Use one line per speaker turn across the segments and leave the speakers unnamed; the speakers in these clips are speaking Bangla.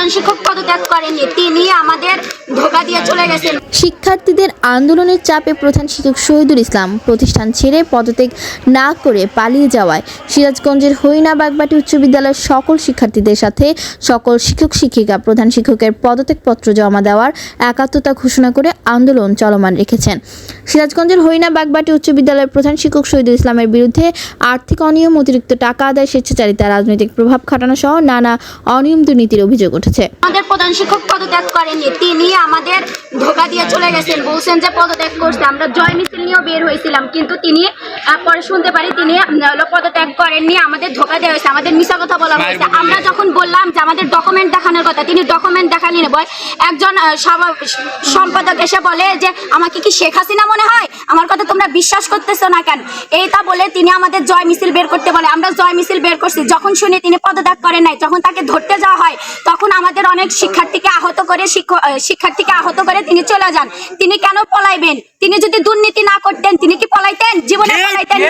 প্রধান শিক্ষক পদত্যাগ করেননি। তিনি আমাদের ধোকা দিয়ে চলে গেছেন।
শিক্ষার্থীদের আন্দোলনের চাপে প্রধান শিক্ষক শহীদুল ইসলাম প্রতিষ্ঠান ছেড়ে পদত্যাগ না করে পালিয়ে যাওয়ায় সিরাজগঞ্জের হইনা বাগবাটি উচ্চ বিদ্যালয়ের সকল শিক্ষার্থীদের সাথে সকল শিক্ষক শিক্ষিকা প্রধান শিক্ষকের পদত্যাগপত্র জমা দেওয়ার একাত্মতা ঘোষণা করে আন্দোলন চলমান রেখেছেন। সিরাজগঞ্জের হইনা বাগবাটি উচ্চ বিদ্যালয়ের প্রধান শিক্ষক শহীদুল ইসলামের বিরুদ্ধে আর্থিক অনিয়ম, অতিরিক্ত টাকা আদায়, স্বেচ্ছাচারিতা, রাজনৈতিক প্রভাব খাটানো সহ নানা অনিয়ম দুর্নীতির অভিযোগ উঠেছে।
আমাদের প্রধান শিক্ষক পদত্যাগ করেননি। তিনি আমাদের ধোকা দিয়ে চলে গেছেন। বলছেন যে পদত্যাগ করছে। আমরা জয় মিছিল নিয়েও বের হয়েছিলাম কিন্তু তিনি পরে শুনতে পারি তিনি পদত্যাগ করেননি। আমাদের ধোকা দেওয়া হয়েছে আমাদের মিশা কথা বলা হয়েছে। আমরা যখন বললাম যে আমাদের ডকুমেন্ট দেখানোর কথা তিনি ডকুমেন্ট দেখানি নেব একজন সম্পাদক এসে বলে যে আমাকে কি শেখ হাসিনা মনে হয়? আমার কথা তোমরা বিশ্বাস করতেছো না কেন? এইটা বলে তিনি আমাদের জয় মিছিল বের করতে বলে। আমরা জয় মিছিল বের করছি। যখন শুনি তিনি পদত্যাগ করেন নাই যখন তাকে ধরতে যাওয়া হয় তখন আমাদের অনেক শিক্ষার্থীকে আহত করে শিক্ষার্থীকে আহত করে তিনি চলে যান। তিনি কেন পলাইবেন? তিনি যদি দুর্নীতি না করতেন তিনি কি পলাইতেন? জীবনে পলাইতেন?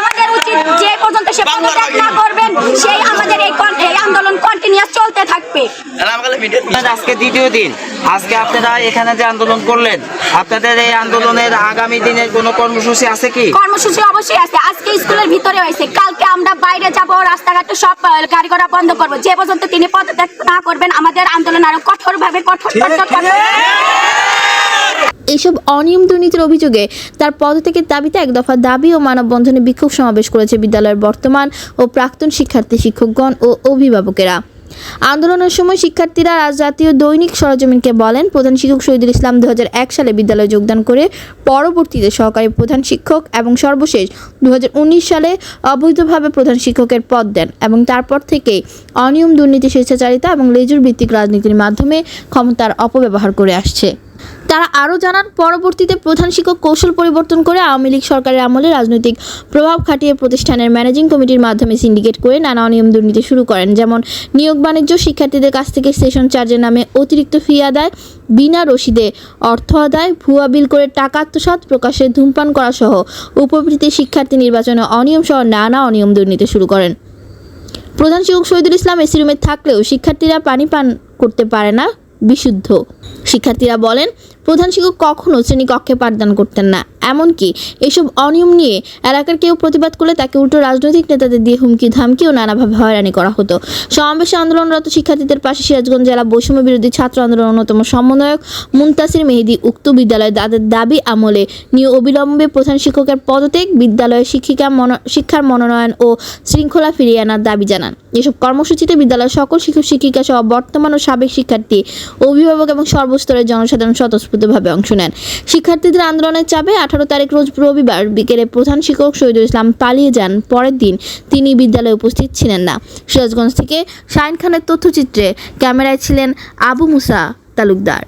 আমাদের উচিত যে পর্যন্ত সে পদত্যাগ না করবেন সেই আমাদের এই আন্দোলন কন্টিনিউ চলতে থাকবে।
আজকে দ্বিতীয় দিন। আজকে আপনারা এখানে যে আন্দোলন করলেন আপনাদের এই আন্দোলনের আগামী দিনের কোনো কর্মসূচি আছে কি?
কর্মসূচি অবশ্যই আছে। আজকে স্কুলের ভিতরে হয়েছে। কালকে আমরা বাইরে যাব রাস্তাঘাটে সব গাড়ি ঘোড়া বন্ধ করব। যে পর্যন্ত তিনি পদত্যাগ না করবেন আমাদের আন্দোলন আরও কঠোর ভাবে কঠোর
এইসব অনিয়ম দুর্নীতির অভিযোগে তার পদত্যাগের দাবিতে এক দফা দাবি ও মানববন্ধনে বিক্ষোভ সমাবেশ করেছে বিদ্যালয়ের বর্তমান ও প্রাক্তন শিক্ষার্থী শিক্ষকগণ ও অভিভাবকেরা। আন্দোলনের সময় শিক্ষার্থীরা আজ জাতীয় দৈনিক সরজমিনকে বলেন, প্রধান শিক্ষক শহীদুল ইসলাম দু হাজার এক সালে বিদ্যালয়ে যোগদান করে পরবর্তীতে সহকারী প্রধান শিক্ষক এবং সর্বশেষ দু হাজার উনিশ সালে অবৈধভাবে প্রধান শিক্ষকের পদ দেন এবং তারপর থেকে অনিয়ম, দুর্নীতি, স্বেচ্ছাচারিতা এবং লেজুর ভিত্তিক রাজনীতির মাধ্যমে ক্ষমতার অপব্যবহার করে আসছে। তারা আরও জানান, পরবর্তীতে প্রধান শিক্ষক কৌশল পরিবর্তন করে আওয়ামী লীগ সরকারের আমলে রাজনৈতিক প্রভাব খাটিয়ে প্রতিষ্ঠানের ম্যানেজিং কমিটির মাধ্যমে সিন্ডিকেট করে নানা অনিয়ম দুর্নীতি শুরু করেন। যেমন, নিয়োগ বাণিজ্য শিক্ষার্থীদের কাছ থেকে সেশন চার্জের নামে অতিরিক্ত ফি আদায়, বিনা রসিদে অর্থ আদায়, ভুয়া বিল করে টাকা আত্মসাৎ প্রকাশে ধূমপান করা সহ উপবৃত্তি শিক্ষার্থী নির্বাচনে অনিয়ম সহ নানা অনিয়ম দুর্নীতি শুরু করেন। প্রধান শিক্ষক শহীদুল ইসলাম এসি রুমে থাকলেও শিক্ষার্থীরা পানি পান করতে পারে না, বিশুদ্ধ। শিক্ষার্থীরা বলেন প্রধান শিক্ষক কখনো শ্রেণীকক্ষে পাঠদান করতেন না। এমনকি এসব অনিয়ম নিয়ে এলাকার কেউ প্রতিবাদ করলে তাকে উল্টো রাজনৈতিক নেতাদের দিয়ে হুমকি ধামকি ও নানাভাবে হয়রানি করা হতো। সমাবেশে আন্দোলনরত শিক্ষার্থীদের পাশে সিরাজগঞ্জ জেলা বৈষম্য বিরোধী ছাত্র আন্দোলন অন্যতম সমন্বয়ক মুনতাসির মেহেদি উক্ত বিদ্যালয়ে তাদের দাবি আমলে নিয়ে অবিলম্বে প্রধান শিক্ষকের পদত্যাগ, বিদ্যালয়ের শিক্ষিকা মন শিক্ষার মনোনয়ন ও শৃঙ্খলা ফিরিয়ে আনার দাবি জানান। এসব কর্মসূচিতে বিদ্যালয়ের সকল শিক্ষক শিক্ষিকা সহ বর্তমান ও সাবেক শিক্ষার্থী, অভিভাবক এবং সর্বস্তরের জনসাধারণ স্বতঃস্ফূর্তভাবে অংশ নেন। শিক্ষার্থীদের আন্দোলনের চাপে আঠারো তারিখ রোজ রবিবার বিকেলে প্রধান শিক্ষক শহীদুল ইসলাম পালিয়ে যান। পরের দিন তিনি বিদ্যালয়ে উপস্থিত ছিলেন না। সিরাজগঞ্জ থেকে শাহিন খানের তথ্যচিত্রে ক্যামেরায় ছিলেন আবু মুসা তালুকদার।